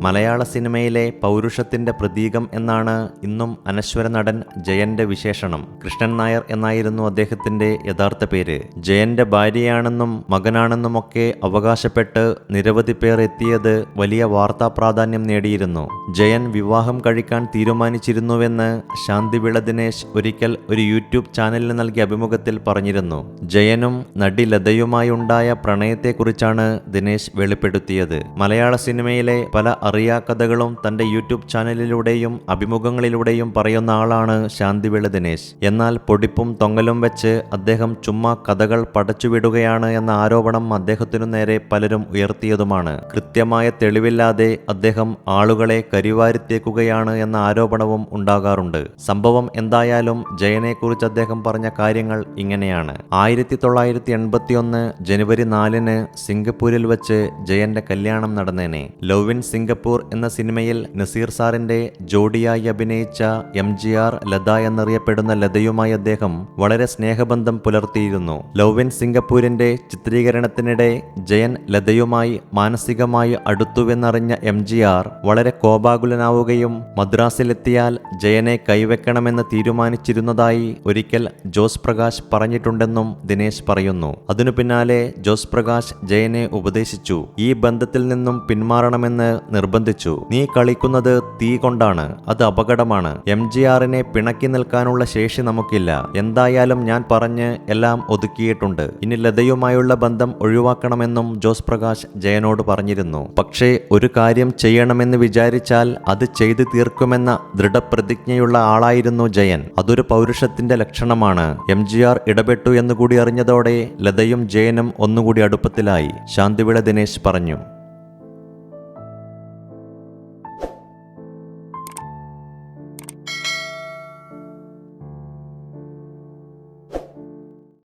മലയാള സിനിമയിലെ പൗരുഷത്തിന്റെ പ്രതീകം എന്നാണ് ഇന്നും അനശ്വര നടൻ ജയന്റെ വിശേഷണം. കൃഷ്ണൻ നായർ എന്നായിരുന്നു അദ്ദേഹത്തിന്റെ യഥാർത്ഥ പേര്. ജയന്റെ ഭാര്യയാണെന്നും മകനാണെന്നുമൊക്കെ അവകാശപ്പെട്ട് നിരവധി പേർ എത്തിയത് വലിയ വാർത്താ പ്രാധാന്യം നേടിയിരുന്നു. ജയൻ വിവാഹം കഴിക്കാൻ തീരുമാനിച്ചിരുന്നുവെന്ന് ശാന്തിവിള ദിനേശ് ഒരിക്കൽ ഒരു യൂട്യൂബ് ചാനലിന് നൽകിയ അഭിമുഖത്തിൽ പറഞ്ഞിരുന്നു. ജയനും നടി ലതയുമായുണ്ടായ പ്രണയത്തെക്കുറിച്ചാണ് ദിനേശ് വെളിപ്പെടുത്തിയത്. മലയാള സിനിമയിലെ പല അറിയാക്കഥകളും തന്റെ യൂട്യൂബ് ചാനലിലൂടെയും അഭിമുഖങ്ങളിലൂടെയും പറയുന്ന ആളാണ് ശാന്തിവേള ദിനേശ്. എന്നാൽ പൊടിപ്പും തൊങ്ങലും വെച്ച് അദ്ദേഹം ചുമ്മാ കഥകൾ പടച്ചുവിടുകയാണ് എന്ന ആരോപണം അദ്ദേഹത്തിനു നേരെ പലരും ഉയർത്തിയതുമാണ്. കൃത്യമായ തെളിവില്ലാതെ അദ്ദേഹം ആളുകളെ കരിവാരിത്തേക്കുകയാണ് എന്ന ആരോപണവും ഉണ്ടാകാറുണ്ട്. സംഭവം എന്തായാലും ജയനെക്കുറിച്ച് അദ്ദേഹം പറഞ്ഞ കാര്യങ്ങൾ ഇങ്ങനെയാണ്. ആയിരത്തി തൊള്ളായിരത്തി എൺപത്തിയൊന്ന് ജനുവരി നാലിന് സിംഗപ്പൂരിൽ വെച്ച് ജയന്റെ കല്യാണം നടന്നേനെ. ലവ് ഇൻ സിംഗപ്പൂർ എന്ന സിനിമയിൽ നസീർ സാറിന്റെ ജോഡിയായി അഭിനയിച്ച എം ജി ആർ ലത എന്നറിയപ്പെടുന്ന ലതയുമായി അദ്ദേഹം വളരെ സ്നേഹബന്ധം പുലർത്തിയിരുന്നു. ലവ് ഇൻ സിംഗപ്പൂരിന്റെ ചിത്രീകരണത്തിനിടെ ജയൻ ലതയുമായി മാനസികമായി അടുത്തുവെന്നറിഞ്ഞ എം ജി ആർ വളരെ കോപാകുലനാവുകയും മദ്രാസിലെത്തിയാൽ ജയനെ കൈവെക്കണമെന്ന് തീരുമാനിച്ചിരുന്നതായി ഒരിക്കൽ ജോസ് പ്രകാശ് പറഞ്ഞിട്ടുണ്ടെന്നും ദിനേശ് പറയുന്നു. അതിനു പിന്നാലെ ജോസ് പ്രകാശ് ജയനെ ഉപദേശിച്ചു. ഈ ബന്ധത്തിൽ നിന്നും പിന്മാറണമെന്ന് നിർബന്ധിച്ചു. നീ കളിക്കുന്നത് തീ കൊണ്ടാണ്. അത് അപകടമാണ്. എം ജി ആറിനെ പിണക്കി നിൽക്കാനുള്ള ശേഷി നമുക്കില്ല. എന്തായാലും ഞാൻ പറഞ്ഞ് എല്ലാം ഒതുക്കിയിട്ടുണ്ട്. ഇനി ലതയുമായുള്ള ബന്ധം ഒഴിവാക്കണമെന്നും ജോസ് പ്രകാശ് ജയനോട് പറഞ്ഞിരുന്നു. പക്ഷേ ഒരു കാര്യം ചെയ്യണമെന്ന് വിചാരിച്ചാൽ അത് ചെയ്തു തീർക്കുമെന്ന ദൃഢപ്രതിജ്ഞയുള്ള ആളായിരുന്നു ജയൻ. അതൊരു പൗരുഷത്തിന്റെ ലക്ഷണമാണ്. എം ജി ആർ ഇടപെട്ടു എന്നുകൂടി അറിഞ്ഞതോടെ ലതയും ജയനും ഒന്നുകൂടി അടുപ്പത്തിലായി. ശാന്തിവിള ദിനേശ് പറഞ്ഞു.